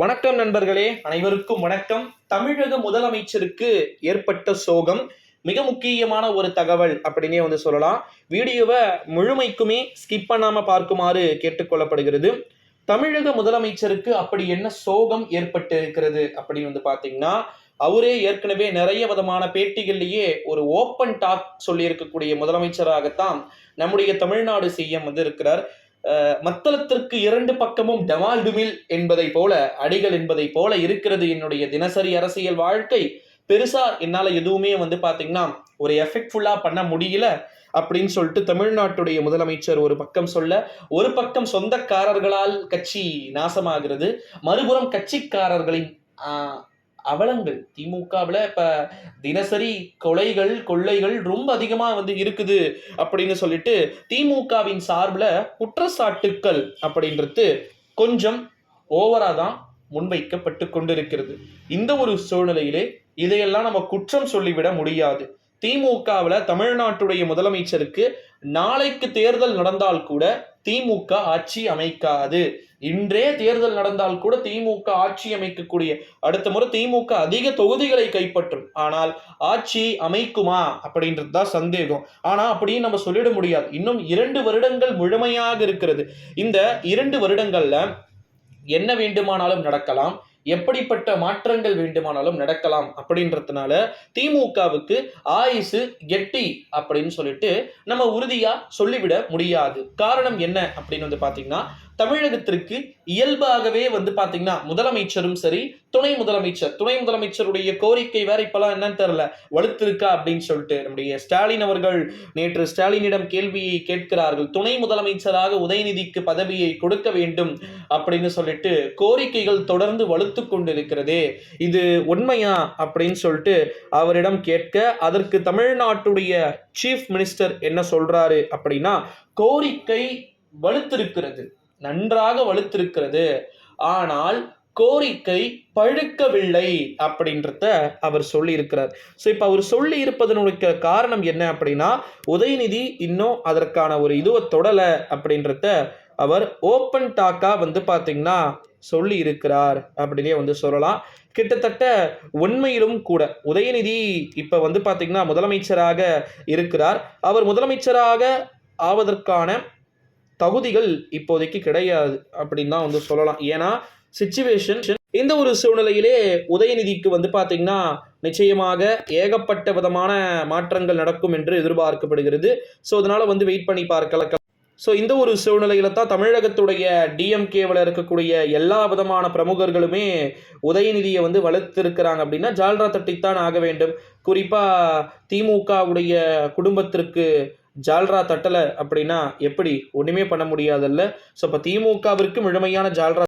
வணக்கம் நண்பர்களே அனைவருக்கும் வணக்கம். தமிழக முதலமைச்சருக்கு ஏற்பட்ட சோகம் மிக முக்கியமான ஒரு தகவல் அப்படின்னே வந்து சொல்லலாம். வீடியோவை முழுமைக்குமே ஸ்கிப் பண்ணாமல் பார்க்குமாறு கேட்டுக்கொள்ளப்படுகிறது தமிழக முதலமைச்சருக்கு அப்படி என்ன சோகம் ஏற்பட்டு இருக்கிறது அப்படின்னு வந்து பார்த்தீங்கன்னா அவரே ஏற்கனவே நிறைய விதமான பேட்டிகள்லேயே ஒரு ஓப்பன் டாக் சொல்லியிருக்கக்கூடிய முதலமைச்சராகத்தான் நம்முடைய தமிழ்நாடு சிஎம் வந்து இருக்கிறார். மத்தளத்திற்கு இரண்டு பக்கமும் டெமால்டுமில் என்பதை போல அடிகள் என்பதை போல இருக்கிறது என்னுடைய தினசரி அரசியல் வாழ்க்கை. பெருசா என்னால எதுவுமே வந்து பாத்தீங்கன்னா ஒரு எஃபெக்ட்ஃபுல்லா பண்ண முடியல அப்படின்னு சொல்லிட்டு தமிழ்நாட்டுடைய முதலமைச்சர் ஒரு பக்கம் சொல்ல ஒரு பக்கம் சொந்தக்காரர்களால் கட்சி நாசமாகிறது. மறுபுறம் கட்சிக்காரர்களின் அவலங்கள். திமுகவில் இப்போ தினசரி கொலைகள் கொள்ளைகள் ரொம்ப அதிகமாக வந்து இருக்குது அப்படின்னு சொல்லிட்டு திமுகவின் சார்பில் குற்றச்சாட்டுக்கள் அப்படின்றது கொஞ்சம் ஓவரா தான் முன்வைக்கப்பட்டு கொண்டிருக்கிறது. இந்த ஒரு சூழ்நிலையிலே இதையெல்லாம் நம்ம குற்றம் சொல்லிவிட முடியாது. திமுகவில் தமிழ்நாட்டுடைய முதலமைச்சருக்கு நாளைக்கு தேர்தல் நடந்தால் கூட திமுக ஆட்சி அமைக்காது. இன்றே தேர்தல் நடந்தால் கூட திமுக ஆட்சி அமைக்கக்கூடிய அடுத்த முறை திமுக அதிக தொகுதிகளை கைப்பற்றும். ஆனால் ஆட்சி அமைக்குமா? அப்படின்றது தான் சந்தேகம். ஆனா அப்படின்னு நம்ம சொல்லிட முடியாது. இன்னும் இரண்டு வருடங்கள் முழுமையாக இருக்கிறது. இந்த இரண்டு வருடங்கள்ல என்ன வேண்டுமானாலும் நடக்கலாம். எப்படிப்பட்ட மாற்றங்கள் வேண்டுமானாலும் நடக்கலாம் அப்படின்றதுனால திமுகவுக்கு ஆயுசு கெட்டி அப்படின்னு சொல்லிட்டு நம்ம உறுதியா சொல்லிவிட முடியாது. காரணம் என்ன அப்படின்னு வந்து பாத்தீங்கன்னா தமிழகத்திற்கு இயல்பாகவே வந்து பாத்தீங்கன்னா முதலமைச்சரும் சரி துணை முதலமைச்சர் துணை முதலமைச்சருடைய கோரிக்கை வேற இப்பெல்லாம் என்னன்னு தெரியல. வலுத்திருக்கா அப்படின்னு சொல்லிட்டு நம்முடைய ஸ்டாலின் அவர்கள் நேற்று ஸ்டாலினிடம் கேள்வியை கேட்கிறார்கள். துணை முதலமைச்சராக உதயநிதிக்கு பதவியை கொடுக்க வேண்டும் அப்படின்னு சொல்லிட்டு கோரிக்கைகள் தொடர்ந்து வலுத்து கொண்டிருக்கிறதே. இது உண்மையா அப்படின்னு சொல்லிட்டு அவரிடம் கேட்க அதற்கு தமிழ்நாட்டுடைய சீஃப் மினிஸ்டர் என்ன சொல்றாரு அப்படின்னா கோரிக்கை வலுத்திருக்கிறது. நன்றாக வலுத்திருக்கிறது. ஆனால் கோரிக்கை பழுக்கவில்லை அப்படின்றத அவர் சொல்லியிருக்கிறார். ஸோ இப்போ அவர் சொல்லி இருப்பதனுடைய காரணம் என்ன அப்படின்னா உதயநிதி இன்னும் அதற்கான ஒரு இதுவை தொடலை அப்படின்றத அவர் ஓப்பன் டாக்காக வந்து பார்த்தீங்கன்னா சொல்லி இருக்கிறார் அப்படின்னே வந்து சொல்லலாம். கிட்டத்தட்ட உண்மையிலும் கூட உதயநிதி இப்போ வந்து பார்த்தீங்கன்னா முதலமைச்சராக இருக்கிறார். அவர் முதலமைச்சராக ஆவதற்கான தகுதிகள் இப்போதைக்கு கிடையாது அப்படின்னு தான் வந்து சொல்லலாம். ஏன்னா சுச்சுவேஷன் இந்த ஒரு சூழ்நிலையிலே உதயநிதிக்கு வந்து பார்த்தீங்கன்னா நிச்சயமாக ஏகப்பட்ட விதமான மாற்றங்கள் நடக்கும் என்று எதிர்பார்க்கப்படுகிறது. ஸோ அதனால வந்து வெயிட் பண்ணி பார்க்கலாம். ஸோ இந்த ஒரு சூழ்நிலையில தான் தமிழகத்துடைய டிஎம்கேவில் இருக்கக்கூடிய எல்லா விதமான பிரமுகர்களுமே உதயநிதியை வந்து வளர்த்திருக்கிறாங்க அப்படின்னா ஜால்ரா தட்டித்தான் ஆக வேண்டும். குறிப்பாக திமுகவுடைய குடும்பத்திற்கு ஜால்ரா தட்டலை அப்படின்னா எப்படி? ஒன்றுமே பண்ண முடியாதல்ல. ஸோ இப்போ திமுகவிற்கு முழுமையான ஜால்ரா